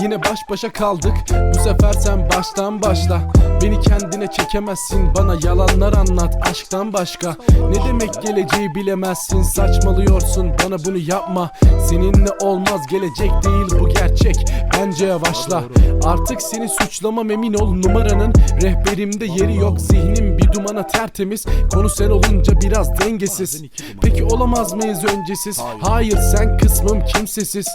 Yine baş başa kaldık. Bu sefer sen baştan başla. Beni kendine çekemezsin. Bana yalanlar anlat aşktan başka. Ne demek geleceği bilemezsin. Saçmalıyorsun. Bana bunu yapma. Seninle olmaz. Gelecek değil bu gerçek. Bence yavaşla. Artık seni suçlamam emin ol. Numaranın Rehberimde yeri yok. Zihnim dumana tertemiz. Konu sen olunca biraz dengesiz. Peki olamaz mıyız öncesiz? Hayır. Sen kısmım kimsesiz.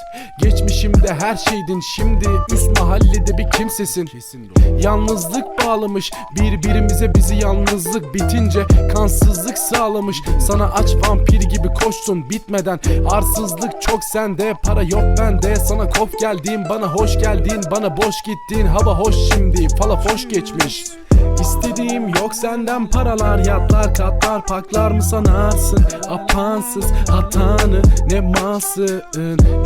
Geçmişimde her şeydin şimdi Üst mahallede bir kimsesin. Yalnızlık bağlamış birbirimize bizi yalnızlık bitince Kansızlık sağlamış. Sana aç vampir gibi koştun bitmeden. Arsızlık çok sende para yok bende. Sana kof geldiğin bana hoş geldin Bana boş gittin. Hava hoş şimdi Fala hoş geçmiş İstediğim yok senden paralar yatlar katlar paklar mı sanarsın? Apansız hatanı ne malsın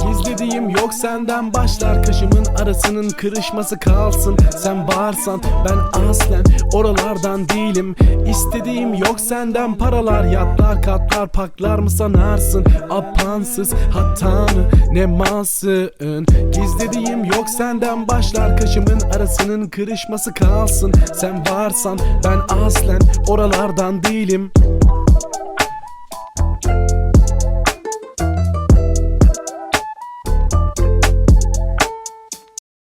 Gizlediğim yok senden başlar kaşımın arasının kırışması kalsın. Sen bağırsan ben aslen oralardan değilim. İstediğim yok senden paralar yatlar katlar paklar mı sanarsın? Apansız hatanı ne malsın? Gizlediğim yok senden başlar kaşımın arasının kırışması kalsın. Sen bağırsan ben aslen oralardan değilim